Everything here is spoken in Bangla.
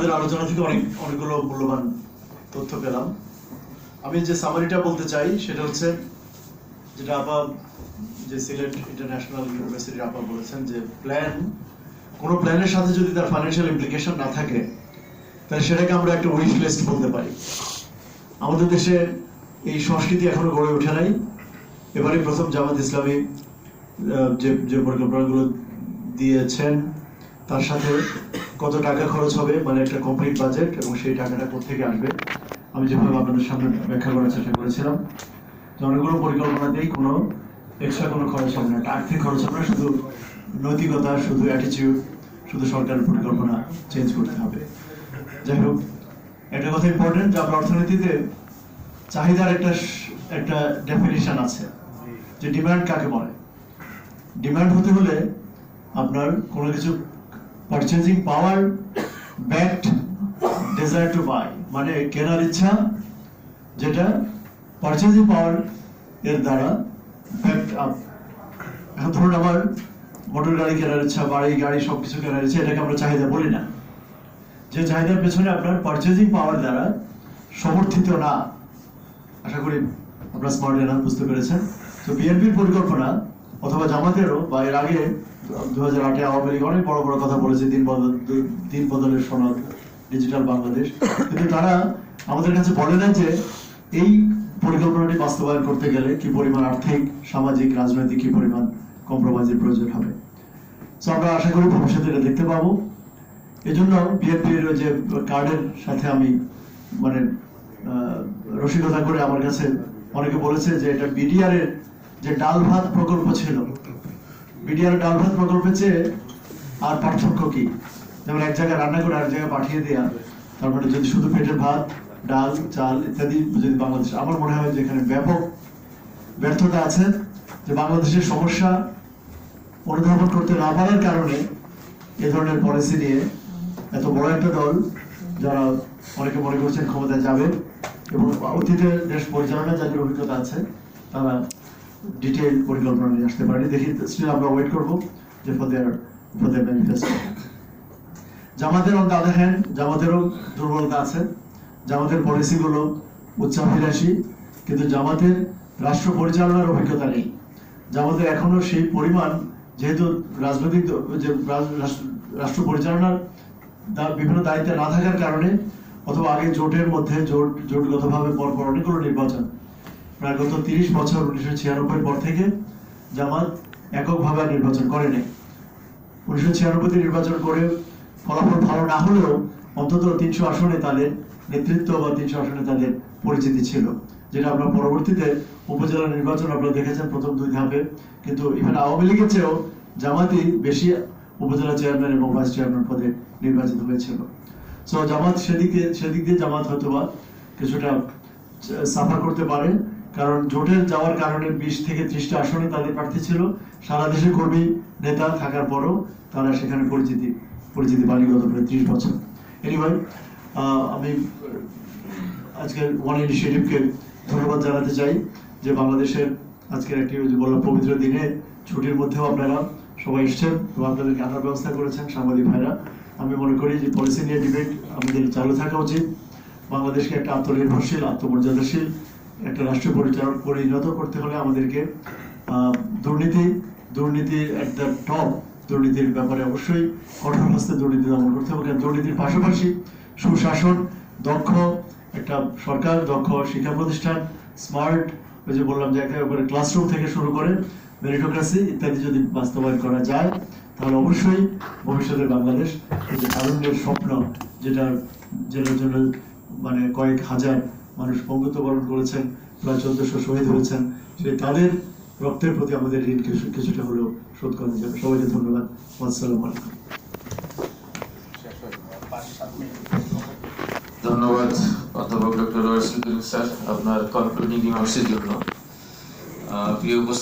আপনাদের আলোচনা থেকে অনেক, অনেকগুলো মূল্যবান তথ্য পেলাম। আমি যে সামারিটা বলতে চাই, সেটা হচ্ছে যেটা আপা, যে সিলেট ইন্টারন্যাশনাল ইউনিভার্সিটির আপা বলেছেন যে প্ল্যান কোনো প্ল্যানের সাথে যদি তার ফাইন্যান্সিয়াল ইমপ্লিকেশন না থাকে, তাহলে সেটাকে আমরা একটা উইশ লিস্ট বলতে পারি। আমাদের দেশে এই সংস্কৃতি এখনও গড়ে ওঠে নাই। এবারে প্রথম জামাত ইসলামী যে যে পরিকল্পনাগুলো দিয়েছেন তার সাথে কত টাকা খরচ হবে মানে একটা কমপ্লিট বাজেট এবং সেই টাকাটা কোথেকে আসবে, আমি যেভাবে আপনাদের সামনে ব্যাখ্যা করার চেষ্টা করেছিলাম। যে অনেকগুলো পরিকল্পনাতেই কোনো এক্সট্রা কোনো খরচ হবে না। আর্থিক খরচ হবে না, শুধু নৈতিকতা, শুধু অ্যাটিচিউড শুধু সরকারের পরিকল্পনা চেঞ্জ করতে হবে। যাই হোক, একটা কথা ইম্পর্টেন্ট যে আপনার অর্থনীতিতে চাহিদার একটা একটা ডেফিনিশন আছে, যে ডিমান্ড কাকে বলে? ডিমান্ড হতে হলে আপনার কোনো কিছু purchasing power backed desire to buy মানে কেনার ইচ্ছা, যেটা পারচেজিং পাওয়ার এর দ্বারা ব্যাকড আপ এখন ধরুন আমার মোটর গাড়ি কেনার ইচ্ছা বাড়ি গাড়ি সব কিছু কেনার ইচ্ছা, এটাকে আমরা চাহিদা বলি না। যে চাহিদার পেছনে আপনার পারচেজিং পাওয়ার দ্বারা সমর্থিত না। আশা করি আপনারা স্মার্ট এনার বুঝতে পেরেছেন। তো বিএনপির পরিকল্পনা অথবা জামাতেরও বা এর আগে দু হাজার আটে আওয়ামী লীগ অনেক বড় বড় কথা বলেছে দিন বদল দিন বদলের সনদ ডিজিটাল বাংলাদেশ। কিন্তু তারা আমাদের কাছে বলে না যে, এই পরিকল্পনাটি বাস্তবায়ন করতে গেলে কি পরিমাণ আর্থিক, সামাজিক, রাজনৈতিক কি পরিমাণ কম্প্রোমাইজের প্রয়োজন হবে? তো আমরা আশা করি ভবিষ্যতে এটা দেখতে পাবো। এই জন্য বিএনপির যে কার্ডের সাথে আমি মানে রসিকতা করে আমার কাছে অনেকে বলেছে যে এটা বিডিআর এর যে ডাল ভাত প্রকল্প ছিল। বিডিআর ডাল ভাত প্রকল্পের চেয়ে আর পার্থক্য কি? যেমন এক জায়গায় রান্না করে আরেক জায়গায় পাঠিয়ে দেওয়া তারপরে যদি শুধু পেটের ভাত, ডাল, চাল ইত্যাদি যদি বাংলাদেশ আমার মনে হয় যে এখানে ব্যাপক ব্যর্থতা আছে, যে বাংলাদেশের সমস্যা অনুধাবন করতে না পারার কারণে এ ধরনের পলিসি নিয়ে এত বড় একটা দল, যারা অনেকে মনে করছেন ক্ষমতায় যাবে, এবং অতীতের দেশ পরিচালনায় যাদের অভিজ্ঞতা আছে, তারা ডিটেইল পরিকল্পনা নিয়ে আসতে পারেনি দেখি স্টিল আমরা ওয়েট করব যে ফর দেয়ার ম্যানিফেস্টো জামাতের অন আদার হ্যান্ড জামাতেরও দুর্বলতা আছে। জামাতের পলিসিগুলো উচ্চাভিলাষী কিন্তু জামাতের রাষ্ট্র পরিচালনার অভিজ্ঞতা নেই। জামাতের এখনও সেই পরিমাণ, যেহেতু রাজনৈতিক যে রাষ্ট্র- পরিচালনার বিভিন্ন দায়িত্বে না থাকার কারণে অথবা আগে জোটের মধ্যে জোট, জোটগতভাবে পর পর অনেকগুলো নির্বাচন প্রায় গত তিরিশ বছর উনিশশো ছিয়ানব্বই পর থেকে জামাত এককভাবে নির্বাচন করেনি। উনিশশো ছিয়ানব্বইতে নির্বাচন করে ফলাফল ভালো না হলেও অন্তত তিনশো আসনে তাদের নেতৃত্ব বা তিনশো আসনে তাদের পরিচিতি ছিল, যেটা আমরা পরবর্তীতে উপজেলা নির্বাচন আপনারা দেখেছেন প্রথম দুই ধাপে। কিন্তু ইভেন আওয়ামী লীগের চেয়েও জামাতই বেশি উপজেলা চেয়ারম্যান এবং ভাইস চেয়ারম্যান পদে নির্বাচিত হয়েছিল। সো জামাত সেদিকে সেদিক দিয়ে জামাত হয়তো বা কিছুটা সাফার করতে পারে। কারণ জোটের যাওয়ার কারণে বিশ থেকে ত্রিশটা আসনে তাদের প্রার্থী ছিল। সারা দেশে কর্মী, নেতা থাকার পরও তারা সেখানে পরিচিতি পরিচিতি পায়নি গত প্রায় ত্রিশ বছর। এনিওয়ে আমি আজকের ওয়ান ইনিশিয়েটিভকে ধন্যবাদ জানাতে চাই যে বাংলাদেশের আজকের একটি বললাম, পবিত্র দিনে ছুটির মধ্যেও আপনারা সবাই এসছেন এবং আপনাদেরকে আনার ব্যবস্থা করেছেন সাংবাদিক ভাইরা। আমি মনে করি যে পলিসি নিয়ে ডিবেট আমাদের চালু থাকা উচিত। বাংলাদেশকে একটা আত্মনির্ভরশীল, আত্মমর্যাদাশীল একটা রাষ্ট্র পরিচালন পরিণত করতে হলে আমাদেরকে দুর্নীতি দুর্নীতি এট দ্য টপ দুর্নীতির ব্যাপারে অবশ্যই কঠোর হস্তে দুর্নীতি দমন করতে হবে। দুর্নীতির পাশাপাশি সুশাসন, দক্ষ একটা সরকার, দক্ষ শিক্ষা প্রতিষ্ঠান, স্মার্ট ওই যে বললাম যে একেবারে ক্লাসরুম থেকে শুরু করে মেরিটোক্রাসি ইত্যাদি যদি বাস্তবায়ন করা যায়, তাহলে অবশ্যই ভবিষ্যতের বাংলাদেশ যে তারুণ্যের স্বপ্ন যেটা যেটার জন্য মানে কয়েক হাজার মানুষ পঙ্গুত্ব বরণ করেছেন, প্রায় চোদ্দশো শহীদ হয়েছেন। সেই তাদের রক্তের প্রতি আমাদের ঋণ কিছু কিছুটা হলেও শোধ করা যাবে। সবাইকে ধন্যবাদ। আসসালামু আলাইকুম। ধন্যবাদ, অধ্যাপক ডক্টর রসিদুল স্যার, আপনার কনক্লুডিং রিমার্কসের জন্য। প্রিয় উপস্থিত